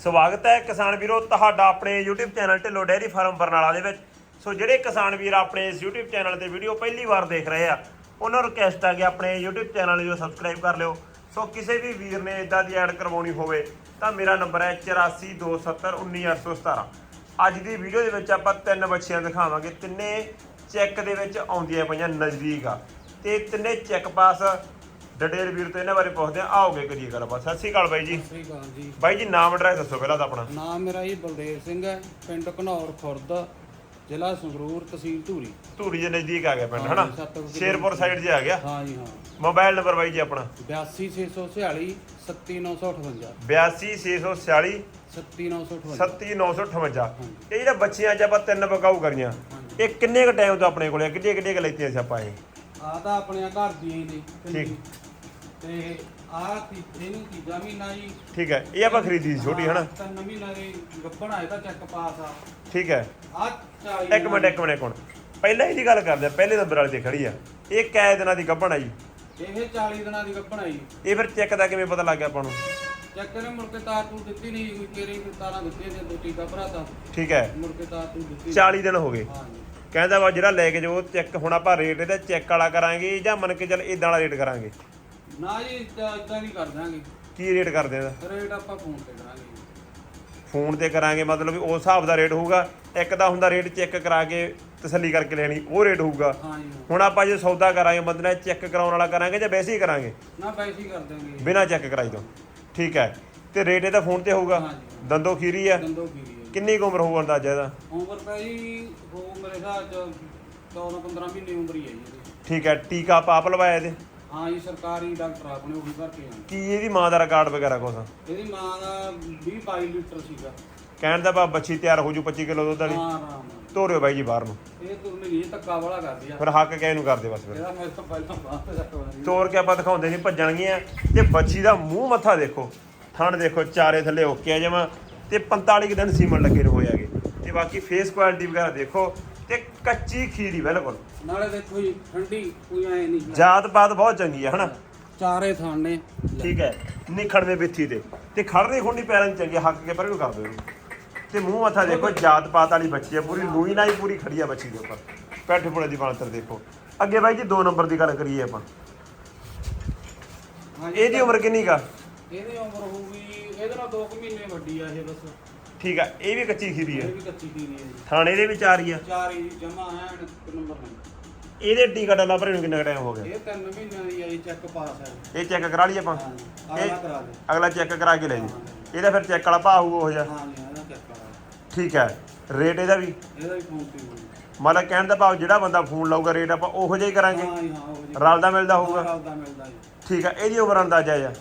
ਸਵਾਗਤ ਹੈ ਕਿਸਾਨ ਵੀਰੋ ਤੁਹਾਡਾ ਆਪਣੇ YouTube channel Dhillon dairy farm Barnala ਦੇ ਵਿੱਚ। ਸੋ ਜਿਹੜੇ ਕਿਸਾਨ ਵੀਰ ਆਪਣੇ ਇਸ YouTube ਚੈਨਲ ਤੇ ਵੀਡੀਓ ਪਹਿਲੀ ਵਾਰ ਦੇਖ ਰਹੇ ਆ, ਉਹਨਾਂ ਨੂੰ ਰਿਕਵੈਸਟ ਆ ਕਿ ਆਪਣੇ YouTube ਚੈਨਲ ਨੂੰ ਸਬਸਕ੍ਰਾਈਬ ਕਰ ਲਿਓ। ਸੋ ਕਿਸੇ ਵੀ ਵੀਰ ਨੇ ਇਦਾਂ ਦੀ ਐਡ ਕਰਵਾਉਣੀ ਹੋਵੇ, ਤਾਂ ਮੇਰਾ ਨੰਬਰ ਹੈ 8427191817 ਅੱਜ ਦੀ ਵੀਡੀਓ ਦੇ ਵਿੱਚ ਆਪਾਂ ਤਿੰਨ ਬੱਚੀਆਂ ਦਿਖਾਵਾਂਗੇ, ਤਿੰਨੇ ਚੈੱਕ ਦੇ ਵਿੱਚ ਆਉਂਦੀਆਂ ਪਈਆਂ ਨਜ਼ਦੀਕ ਆ। ਤੇ ਤਿੰਨੇ ਚੈੱਕ ਪਾਸ ਡਡੇਲ ਵੀਰ ਤੋਂ ਇਹਨਾਂ ਬਾਰੇ ਪੁੱਛਦੇ ਆ ਆਓਗੇ ਕਰੀਏ ਗੱਲਬਾਤ। ਸਤਿ ਸ਼੍ਰੀ ਅਕਾਲ ਬਾਈ ਜੀ। ਸ੍ਰੀ ਅਕਾਲ ਜੀ। ਬਾਈ ਜੀ ਨਾਮ ਐਡਰੈਸ ਦੱਸੋ ਪਹਿਲਾਂ ਤਾਂ ਆਪਣਾ। ਨਾਮ ਮੇਰਾ ਜੀ ਬਲਦੇਵ ਸਿੰਘ ਹੈ ਪਿੰਡ ਘਨੌਰ ਖੁਰਦ ਜ਼ਿਲ੍ਹਾ ਸੰਗਰੂਰ ਤਹਿਸੀਲ ਧੂਰੀ। ਧੂਰੀ ਦੇ ਨਜ਼ਦੀਕ ਆ ਗਿਆ ਪਿੰਡ ਹਨਾ? ਹਾਂ, ਸੱਤ ਕੁ ਸ਼ੇਰਪੁਰ ਸਾਈਡ 'ਚ ਆ ਗਿਆ। ਹਾਂ ਜੀ ਹਾਂ। ਮੋਬਾਈਲ ਨੰਬਰ ਬਾਈ ਜੀ ਆਪਣਾ। 82646 37958 82646 37958 37958 ਇਹ ਜਿਹੜਾ ਬੱਚੀਆਂ ਅੱਜ ਆਪਾਂ ਤਿੰਨ ਬਕਾਊ ਕਰੀਆਂ ਇਹ ਕਿੰਨੇ ਕ ਟਾਈਮ ਤੋਂ ਆਪਣੇ ਕੋਲੇ ਕਿੱਡੀਆਂ ਕਿੱਡੀਆਂ ਕ ਲੈਤੀਆਂ ਸੀ ਆਪਾਂ ਇਹ? ਆ ਤਾਂ ਆਪਣੀਆਂ ਘਰ ਦੀਆਂ ਹੀ ਨੇ। ਠੀਕ। ਤੇ ਆ ਇਹਨੂੰ ਤੀਜਾ ਮਹੀਨਾ ਜੀ? ਠੀਕ ਹੈ ਇਹ ਆਪਾਂ ਖਰੀਦੀ ਸੀ ਛੋਟੀ ਹਨਾ? ਤਿੰਨ ਮਹੀਨਾ ਦੇ ਗੱਬਣ ਆਏ ਤਾਂ ਚੈੱਕ ਪਾਸ ਆ। ਠੀਕ ਹੈ। ਆ 40 ਇੱਕ ਮਿੰਟ ਇੱਕ ਮਿੰਟ ਇੱਕ ਮਿੰਟ। ਪਹਿਲਾਂ ਇਹਦੀ ਗੱਲ ਕਰਦੇ ਆ ਪਹਿਲੇ ਨੰਬਰ ਵਾਲੀ ਤੇ ਖੜੀ ਆ। ਇਹ ਕੈ ਦਿਨਾਂ ਦੀ ਗੱਭਣ ਆ ਜੀ। ਇਹ 40 ਦਿਨਾਂ ਦੀ ਗੱਬਣ ਆਈ ਇਹ ਫਿਰ ਚੈੱਕ ਦਾ ਕਿਵੇਂ ਪਤਾ ਲੱਗ ਗਿਆ ਆਪਾਂ ਨੂੰ? ਚੈੱਕ ਨੇ ਮੁੜ ਕੇ ਤਾਰ ਤੂੰ ਦਿੱਤੀ ਨਹੀਂ ਕੋਈ ਤੇਰੀ ਤਾਰਾਂ ਦਿੱਤੀਆਂ ਜੇ ਦੋ ਟੀਕਾ ਭਰਾਤਾ ਠੀਕ ਹੈ। ਮੁੜ ਕੇ ਤਾਰ ਤੂੰ ਦਿੱਤੀ। 40 ਦਿਨ ਹੋ ਗਏ। ਹਾਂ ਜੀ। ਕਹਿੰਦਾ ਵਾ ਜਿਹੜਾ ਲੈ ਕੇ ਜੋ ਚੈੱਕ ਹੁਣ ਆਪਾਂ ਰੇਟ ਇਹਦਾ ਚੈੱਕ ਵਾਲਾ ਕਰਾਂਗੇ ਜਾਂ ਮੰਨ ਕੇ ਚੱਲ ਇਦਾਂ ਵਾਲਾ ਰੇਟ ਕਰਾਂਗੇ। ਨਾ ਜੀ ਇਦਾਂ ਨਹੀਂ ਕਰ ਦਾਂਗੇ ਕੀ ਰੇਟ ਕਰਦੇ ਇਹਦਾ ਰੇਟ ਆਪਾਂ ਫੋਨ ਤੇ ਕਰਾਂਗੇ ਫੋਨ ਤੇ ਕਰਾਂਗੇ ਮਤਲਬ ਵੀ ਉਸ ਹਿਸਾਬ ਦਾ ਰੇਟ ਹੋਊਗਾ। ਇੱਕ ਤਾਂ ਹੁੰਦਾ ਰੇਟ ਚੈੱਕ ਕਰਾ ਕੇ ਤਸੱਲੀ ਕਰਕੇ ਲੈਣੀ ਉਹ ਰੇਟ ਹੋਊਗਾ। ਹਾਂ ਜੀ ਹਾਂ। ਹੁਣ ਆਪਾਂ ਜੇ ਸੌਦਾ ਕਰਾਂਗੇ ਬੰਦੇ ਨਾਲ ਚੈੱਕ ਕਰਾਉਣ ਵਾਲਾ ਕਰਾਂਗੇ ਜਾਂ ਵੈਸੇ ਹੀ ਕਰਾਂਗੇ? ਨਾ ਪੈਸੇ ਹੀ ਕਰ ਦਾਂਗੇ ਬਿਨਾਂ ਚੈੱਕ ਕਰਾਈ ਤੋਂ। ਠੀਕ ਹੈ। ਤੇ ਰੇਟ ਇਹਦਾ ਫੋਨ ਤੇ ਹੋਊਗਾ। ਦੰਦੋ ਖੀਰੀ ਆ। ਦੰਦੋ ਕੀ ਹੈ ਕਿੰਨੀ ਕੁ ਉਮਰ ਹੋਊ ਅੰਦਾਜ਼ਾ ਇਹਦਾ? ਉਮਰ ਪਈ ਉਹ ਮੇਰੇ ਹਿਸਾਬ ਚ 14 15 ਮਹੀਨੇ ਉਮਰ ਹੀ ਹੈ ਜੀ ਇਹਦੀ। ਠੀਕ ਹੈ ਟੀਕਾ ਆਪ ਲਵਾਇਆ ਇਹਦੇ? ਹਾਂ ਜੀ ਸਰਕਾਰੀ ਡਾਕਟਰ ਆਪਣੇ ਉਹੀ ਭਰ ਕੇ ਆਉਂਦੇ ਕੀ ਇਹਦੀ ਮਾਂ ਦਾ ਰਿਕਾਰਡ ਵਗੈਰਾ ਕੁਛ? ਇਹਦੀ ਮਾਂ ਦਾ 20 22 ਲੀਟਰ ਸੀਗਾ। ਕਹਿਣ ਦਾ ਬਾ ਬੱਚੀ ਤਿਆਰ ਹੋ ਜੂ 25 ਕਿਲੋ ਦੁੱਧ ਵਾਲੀ। ਹਾਂ ਆਰਾਮ ਨਾਲ। ਤੋਰਿਓ ਬਾਈ ਜੀ ਬਾਹਰ ਨੂੰ। ਇਹ ਤੁਰਨੇ ਨਹੀਂ ਧੱਕਾ ਵਾਲਾ ਕਰਦੀ ਆ। ਫਿਰ ਹੱਕ ਕਹਿ ਨੂੰ ਕਰਦੇ ਬਸ ਫਿਰ? ਇਹਦਾ ਮੇਰੇ ਤੋਂ ਪਹਿਲਾਂ ਬਾਤ ਕਰਵਾਉਂਦੀ ਤੋਰ ਕੇ ਆਪਾਂ ਦਿਖਾਉਂਦੇ ਨਹੀਂ ਭੱਜਣਗੀਆਂ। ਤੇ ਬੱਚੀ ਦਾ ਮੂੰਹ ਮੱਥਾ ਦੇਖੋ। ਥਣ ਦੇਖੋ ਚਾਰੇ ਥੱਲੇ ਓਕੇ ਆ ਜਮਾ। ਤੇ 45 ਕੁ ਦਿਨ ਸੀਮਨ ਲੱਗੇ ਨੂੰ ਹੋਇਆਗੇ ਤੇ ਬਾਕੀ ਫੇਸ ਕੁਆਲਿਟੀ ਵਗੈਰਾ ਦੇਖੋ। ਤੇ ਕੱਚੀ ਖੀਰੀ ਬਿਲਕੁਲ। ਨਾਲੇ ਦੇਖੋ ਜੀ ਠੰਡੀ ਕੋਈ ਐ ਨਹੀਂ। ਜਾਤ ਪਾਤ ਬਹੁਤ ਚੰਗੀ ਆ ਹਨਾ? ਚਾਰੇ ਥਾਂ ਨੇ। ਠੀਕ ਹੈ ਨਿਖੜਵੇਂ ਬਿੱਥੀ ਤੇ ਤੇ ਖੜਨੀ ਖੁੰਡੀ ਪੈਰਾਂ 'ਚ ਚੰਗੀ ਹੱਕ ਕੇ ਪਰੇ ਨੂੰ ਕਰ ਦਿਓ ਇਹਨੂੰ। ਤੇ ਮੂੰਹ ਮੱਥਾ ਦੇਖੋ ਜਾਤ ਪਾਤ ਵਾਲੀ ਬੱਚੀ ਆ ਪੂਰੀ ਲੂਈ ਨਾਲ ਹੀ ਪੂਰੀ ਖੜੀ ਆ ਬੱਚੀ ਦੇ ਉੱਪਰ। ਪੈਠ ਪੁੜੇ ਦੀ ਬਾਂਤਰ ਦੇਖੋ। ਅੱਗੇ ਬਾਈ ਜੀ 2 ਨੰਬਰ ਦੀ ਗੱਲ ਕਰੀਏ ਆਪਾਂ। ਹਾਂਜੀ, ਇਹਦੀ ਉਮਰ ਕਿੰਨੀ ਕਾ ਇਹਦੀ ਉਮਰ ਹੋਊਗੀ ਇਹਦੇ ਨਾਲ 2 ਮਹੀਨੇ ਵੱਡੀ ਆ ਇਹ ਬਸ। ਠੀਕ ਆ ਇਹ ਵੀ ਕੱਚੀ ਖੀਰੀ ਇਹ ਹੈ ਵੀ ਕੱਚੀ ਦੀ ਨਹੀਂ ਹੈ ਜੀ। ਥਾਣੇ ਦੇ ਵਿੱਚ ਆ ਰਹੀ ਆ। ਚਾਰ ਹੀ ਜਮਾ ਐਨ ਇੱਕ ਨੰਬਰ ਨਹੀਂ ਇਹਦੇ ਟੀਕਾ ਡਾਲਾ ਭਰੇ ਨੂੰ ਕਿੰਨਾ ਟਾਈਮ ਹੋ ਗਿਆ? ਇਹ ਤਿੰਨ ਮਹੀਨਿਆਂ ਦੀ ਆਈ ਚੈੱਕ ਪਾਸ ਹੈ ਇਹ ਚੈੱਕ ਕਰਾ ਲਈ ਆਪਾਂ। ਹਾਂ ਅਗਲਾ ਕਰਾ ਦੇ। ਅਗਲਾ ਚੈੱਕ ਕਰਾ ਕੇ ਲੈ ਜੀ। ਇਹਦਾ ਫਿਰ ਚੈੱਕ ਵਾਲਾ ਭਾਅ ਹੋਊਗਾ ਉਹ ਜਿਹਾ। ਹਾਂ ਜੀ ਇਹਦਾ ਚੈੱਕ ਕਰਾ ਠੀਕ ਹੈ ਰੇਟ ਇਹਦਾ ਵੀ? ਇਹਦਾ ਵੀ ਫੋਨ ਤੇ ਹੋਊਗਾ। ਮਤਲਬ ਕਹਿਣ ਦਾ ਭਾਵ ਜਿਹੜਾ ਬੰਦਾ ਫੋਨ ਲਾਊਗਾ ਰੇਟ ਆਪਾਂ ਉਹੋ ਜਿਹਾ ਹੀ ਕਰਾਂਗੇ। ਹਾਂ ਜੀ ਹਾਂ ਉਹ ਜੀ ਰਲਦਾ ਮਿਲਦਾ ਹੋਊਗਾ। ਰਲਦਾ ਮਿਲਦਾ ਜੀ। ਠੀਕ ਹੈ ਇਹਦੀ ਉਮਰ ਅੰਦਾਜ਼ਾ ਆ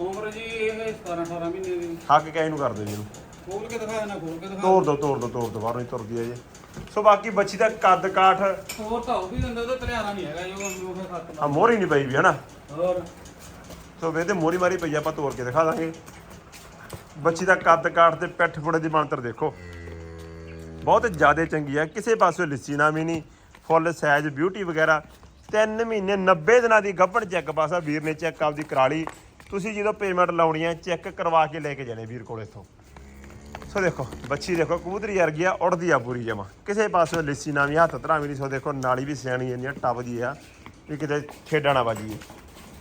ਉਮਰ ਜੀ ਇਹ 17 18 ਮਹੀਨੇ ਦੀ। ਹੱਕ ਕਹਿ ਨੂੰ ਕਰ ਦਿਓ ਜੀ ਇਹਨੂੰ। ਖੋਲ ਕੇ ਦਿਖਾ ਨਾ ਖੋਲ ਕੇ ਦਿਖਾ। ਤੋੜ ਦੋ ਤੋੜ ਦੋ ਤੋੜ ਦੋ ਬਾਹਰੋਂ ਹੀ ਤੁਰਦੀ ਹੈ ਜੀ। ਸੋ ਬਾਕੀ ਬੱਚੀ ਦਾ ਕੱਦ ਕਾਠ। ਹੋਰ ਤਾਂ ਉਹ ਵੀ ਦਿੰਦਾ ਉਹਦਾ ਤਲਿਆਣਾ ਨਹੀਂ ਹੈਗਾ ਜੋ ਉਹ ਫਿਰ ਖੱਤ ਆ ਮੋਹਰੀ ਨਹੀਂ ਪਈ ਵੀ ਹਨਾ? ਹੋਰ? ਸੋ ਵੇ ਤੇ ਮੋਰੀ ਮਾਰੀ ਪਈ ਆ, ਆਪਾਂ ਤੋੜ ਕੇ ਦਿਖਾ ਦਾਂਗੇ। ਬੱਚੀ ਦਾ ਕੱਦ ਕਾਠ ਤੇ ਪਿੱਠ ਪੁੜੇ ਦੀ ਬਣਤਰ ਦੇਖੋ। ਬਹੁਤ ਜ਼ਿਆਦਾ ਚੰਗੀ ਆ ਕਿਸੇ ਪਾਸੋਂ ਲਿੱਸੀ ਨਾ ਵੀ ਨਹੀਂ ਫੁੱਲ ਸਾਈਜ਼ ਬਿਊਟੀ ਵਗੈਰਾ। 3 ਮਹੀਨੇ 90 ਦਿਨਾਂ ਦੀ ਗੱਭਣ ਚੈੱਕ ਪਾਸਾ ਵੀਰ ਨੇ ਚੈੱਕ ਆਪਦੀ ਕਰਾ ਲਈ। ਤੁਸੀਂ ਜਦੋਂ ਪੇਮੈਂਟ ਲਾਉਣੀ ਹੈ ਚੈੱਕ ਕਰਵਾ ਕੇ ਲੈ ਕੇ ਜਾਣੇ ਵੀਰ ਕੋਲ ਇੱਥੋਂ। ਸੋ ਦੇਖੋ ਬੱਚੀ ਦੇਖੋ ਕਬੂਤਰੀ ਵਰਗੀ ਆ ਉੜਦੀ ਆ ਪੂਰੀ ਜਮਾ। ਕਿਸੇ ਪਾਸੋਂ ਲਿੱਸੀ ਨਾ ਵੀ ਹੱਥ ਧਰਾਂ ਵੀ ਨਹੀਂ ਸੋ ਦੇਖੋ ਨਾਲੀ ਵੀ ਸਿਆਣੀ ਇੰਨੀ ਆ ਟੱਪਦੀ ਆ ਵੀ ਕਿਤੇ ਖੇਡਾਂ ਨਾ ਵੱਜੀਏ।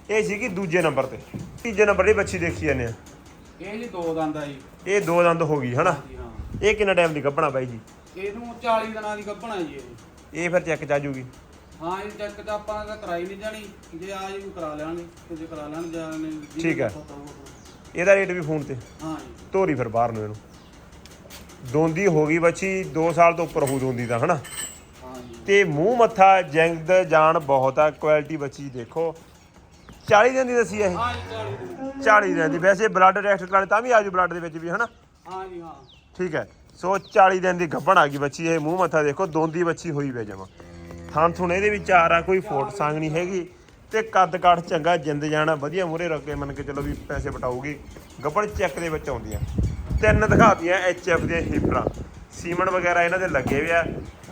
ਇਹ ਸੀਗੀ ਦੂਜੇ ਨੰਬਰ ਤੇ। ਤੀਜੇ ਨੰਬਰ ਦੀ ਬੱਚੀ ਦੇਖੀ ਜਾਂਦੇ ਆ। ਇਹ ਜੀ ਦੋ ਦੰਦ ਆ ਜੀ। ਇਹ ਦੋ ਦੰਦ ਹੋ ਗਈ ਹਨਾ? ਜੀ ਹਾਂ। ਇਹ ਕਿੰਨਾ ਟਾਈਮ ਦੀ ਗੱਭਣਾ ਬਾਈ ਜੀ? ਇਹਨੂੰ 40 ਦਿਨਾਂ ਦੀ ਗੱਭਣਾ ਜੀ ਇਹ। ਇਹ ਫਿਰ ਚੈੱਕ ਚ ਆ ਜੂਗੀ। ਹਾਂ ਇਹ ਚੈੱਕ ਤਾਂ ਆਪਾਂ ਤਾਂ ਕਰਾਈ ਨਹੀਂ ਜਾਣੀ। ਜੇ ਆ ਜੀ ਕਰਾ ਲੈਣਗੇ ਤੇ ਜੇ ਕਰਾ ਲੈਣ ਜਾਣੇ ਠੀਕ ਹੈ। ਇਹਦਾ ਰੇਟ ਵੀ ਫੋਨ ਤੇ। ਹਾਂ ਜੀ। ਧੋਰੀ ਫਿਰ ਬਾਹਰ ਨੂੰ ਇਹਨੂੰ। ਦੋਂਦੀ ਹੋ ਗਈ ਬੱਚੀ 2 ਸਾਲ ਤੋਂ ਉੱਪਰ ਹੋ ਦੋਂਦੀ ਤਾਂ ਹਨਾ? ਜੀ ਤੇ ਮੂੰਹ ਮੱਥਾ ਜੰਗਦ ਜਾਨ ਬਹੁਤ ਆ ਕੁਆਲਿਟੀ ਬੱਚੀ ਦੇਖੋ। 40 ਦਿਨ ਦੀ ਦੱਸੀ ਆ ਇਹ। ਹਾਂ ਜੀ 40 ਦਿਨ। 40 ਦਿਨ ਦੀ। ਵੈਸੇ ਬਲੱਡ ਟੈਸਟ ਕਰਾਣੇ ਤਾਂ ਵੀ ਆਜੂ ਬਲੱਡ ਦੇ ਵਿੱਚ ਵੀ ਹਨਾ? ਹਾਂ ਜੀ ਹਾਂ। ਠੀਕ ਹੈ। ਸੋ 40 ਦਿਨ ਦੀ ਗੱਭਣ ਆ ਗਈ ਬੱਚੀ ਇਹ ਮੂੰਹ ਮੱਥਾ ਦੇਖੋ ਦੋਂਦੀ ਬੱਚੀ ਹੋਈ ਵੇ ਜਮਾ। ਥਾਂ ਥੁਣ ਇਹਦੇ ਵਿੱਚ ਆ ਰਾ ਕੋਈ ਫੋਟ ਸੰਗ ਨਹੀਂ ਹੈਗੀ। ਤੇ ਕੱਦ ਕਾਠ ਚੰਗਾ ਜਿੰਦ ਜਾਣਾ ਵਧੀਆ ਮੂਰੇ ਰੱਖ ਕੇ ਮੰਨ ਕੇ ਚਲੋ ਵੀ ਪੈਸੇ ਬਟਾਊਗੀ ਗੱਭਣ ਚੈੱਕ ਦੇ ਵਿੱਚ ਆਉਂਦੀਆਂ। ਤਿੰਨ ਦਿਖਾਤੀਆਂ ਐਫ ਦੀਆਂ ਹੀਪਰਾਂ ਸੀਮਨ ਵਗੈਰਾ ਇਹਨਾਂ ਦੇ ਲੱਗੇ ਹੋਏ ਆ।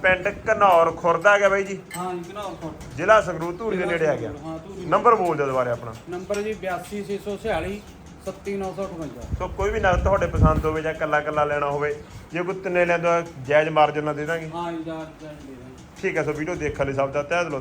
ਪਿੰਡ ਘਨੌਰ ਖੁਰਦਾ ਗਿਆ ਬਾਈ ਜੀ। ਹਾਂ ਜੀ ਕਿਨਾ ਫੁੱਟ ਜ਼ਿਲ੍ਹਾ ਸੰਗਰੂਰ ਧੂਰੀ ਦੇ ਨੇੜੇ ਆ ਗਿਆ। ਨੰਬਰ ਬੋਲ ਦਿਓ ਦੁਬਾਰੇ ਆਪਣਾ। ਨੰਬਰ ਜੀ 82646 37958 ਸੋ ਕੋਈ ਵੀ ਨਗ ਤੁਹਾਡੇ ਪਸੰਦ ਹੋਵੇ ਜਾਂ ਕੱਲਾ ਕੱਲਾ ਲੈਣਾ ਹੋਵੇ ਜੇ ਕੋਈ ਤਿੰਨੇ ਲੈਂਦਾ ਜਾਇਜ਼ ਮਾਰਜਨ ਨਾਲ ਦੇ ਦਾਂਗੇ। ਹਾਂ ਜੀ ਜਾ ਜਾ ਦੇ ਦਾਂਗੇ। ਠੀਕ ਹੈ ਸੋ ਵੀਡੀਓ ਦੇਖਣ ਲਈ ਸਭ ਦਾ ਤਹਿ ਦਿਲੋਂ